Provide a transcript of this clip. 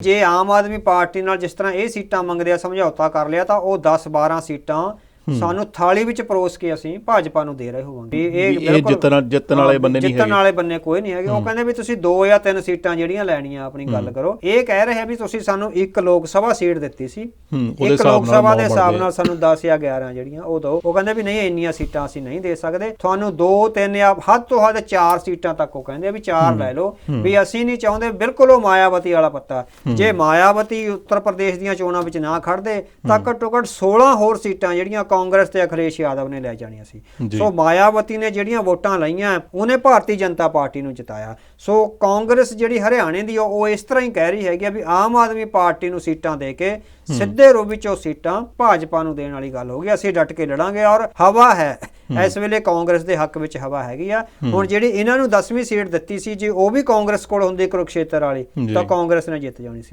ਜੇ ਆਮ ਆਦਮੀ ਪਾਰਟੀ ਨਾਲ ਜਿਸ ਤਰ੍ਹਾਂ ਇਹ ਸੀਟਾਂ ਮੰਗਦੇ ਆ, ਸਮਝੌਤਾ ਕਰ ਲਿਆ, ਤਾਂ ਉਹ 10 12 ਸੀਟਾਂ ਸਾਨੂੰ ਥਾਲੀ ਵਿੱਚ ਪਰੋਸ ਕੇ ਅਸੀਂ ਭਾਜਪਾ ਨੂੰ ਦੇ ਰਹੇ ਹੋਵਾਂਗੇ। ਇਹ ਇਹ ਜਿੱਤਣ- ਜਿੱਤਣ ਵਾਲੇ ਬੰਨੇ ਨਹੀਂ ਜਿੱਤਣ ਹੈਗੇ। ਵਾਲੇ ਬੰਨੇ ਕੋਈ ਨਹੀਂ ਹੈਗੇ। ਉਹ ਕਹਿੰਦੇ ਵੀ ਤੁਸੀਂ ਦੋ ਜਾਂ ਤਿੰਨ ਸੀਟਾਂ ਜਿਹੜੀਆਂ ਲੈਣੀਆਂ ਆਪਣੀ ਗੱਲ ਕਰੋ। ਇਹ ਕਹਿ ਰਹੇ ਵੀ ਤੁਸੀਂ ਸਾਨੂੰ ਇੱਕ ਲੋਕ ਸਭਾ ਸੀਟ ਦਿੱਤੀ ਸੀ। ਇੱਕ ਲੋਕ ਸਭਾ ਦੇ ਹਿਸਾਬ। ਨਾਲ ਸਾਨੂੰ 10 ਜਾਂ 11 ਜਿਹੜੀਆਂ ਉਹ ਦੋ। ਉਹ ਕਹਿੰਦੇ ਵੀ ਨਹੀਂ ਇੰਨੀਆਂ ਸੀਟਾਂ ਅਸੀਂ ਨਹੀਂ ਦੇ ਸਕਦੇ। ਤੁਹਾਨੂੰ ਦੋ ਤਿੰਨ ਜਾਂ ਹੱਦ ਤੋਂ ਹੱਦ ਚਾਰ ਸੀਟਾਂ ਤੱਕ ਉਹ ਕਹਿੰਦੇ ਵੀ ਚਾਰ ਲੈ ਲਓ। ਵੀ ਅਸੀਂ ਨਹੀਂ ਚਾਹੁੰਦੇ ਬਿਲਕੁਲ ਉਹ ਮਾਇਆਵਤੀ ਵਾਲਾ ਪੱਤਾ। ਜੇ ਮਾਇਆਵਤੀ ਉੱਤਰ ਪ੍ਰਦੇਸ਼ ਦੀਆਂ ਚੋਣਾਂ ਵਿੱਚ ਨਾ ਖੜਦੇ ਤਾਂ ਘੱਟੋ ਘੱਟ 16 ਹੋਰ ਸੀਟਾਂ ਜਿਹੜੀਆਂ ਕਾਂਗਰਸ ਤੇ ਅਖਿਲੇਸ਼ ਯਾਦਵ ਨੇ ਲੈ ਜਾਣੀਆਂ ਸੀ। ਸੋ ਮਾਇਆਵਤੀ ਨੇ ਜਿਹੜੀਆਂ ਵੋਟਾਂ ਲਈਆਂ ਉਹਨੇ ਭਾਰਤੀ ਜਨਤਾ ਪਾਰਟੀ ਨੂੰ ਜਿਤਾਇਆ। ਸੋ ਕਾਂਗਰਸ ਜਿਹੜੀ ਹਰਿਆਣੇ ਦੀ ਉਹ ਇਸ ਤਰ੍ਹਾਂ ਹੀ ਕਹਿ ਰਹੀ ਹੈਗੀ ਆ ਵੀ ਆਮ ਆਦਮੀ ਪਾਰਟੀ ਨੂੰ ਸੀਟਾਂ ਦੇ ਕੇ ਸਿੱਧੇ ਰੂਪ ਵਿੱਚ ਉਹ ਸੀਟਾਂ ਭਾਜਪਾ ਨੂੰ ਦੇਣ ਵਾਲੀ ਗੱਲ ਹੋ ਗਈ। ਅਸੀਂ ਡਟ ਕੇ ਲੜਾਂਗੇ ਔਰ ਹਵਾ ਹੈ। ਇਸ ਵੇਲੇ ਕਾਂਗਰਸ ਦੇ ਹੱਕ ਵਿੱਚ ਹਵਾ ਹੈਗੀ ਆ। ਹੁਣ ਜਿਹੜੀ ਇਹਨਾਂ ਨੂੰ 10ਵੀਂ ਸੀਟ ਦਿੱਤੀ ਸੀ ਜੇ ਉਹ ਵੀ ਕਾਂਗਰਸ ਕੋਲ ਹੁੰਦੀ ਕੁਰੂਕਸ਼ੇਤਰ ਵਾਲੀ। ਤਾਂ ਕਾਂਗਰਸ ਨੇ ਜਿੱਤ ਜਾਣੀ ਸੀ।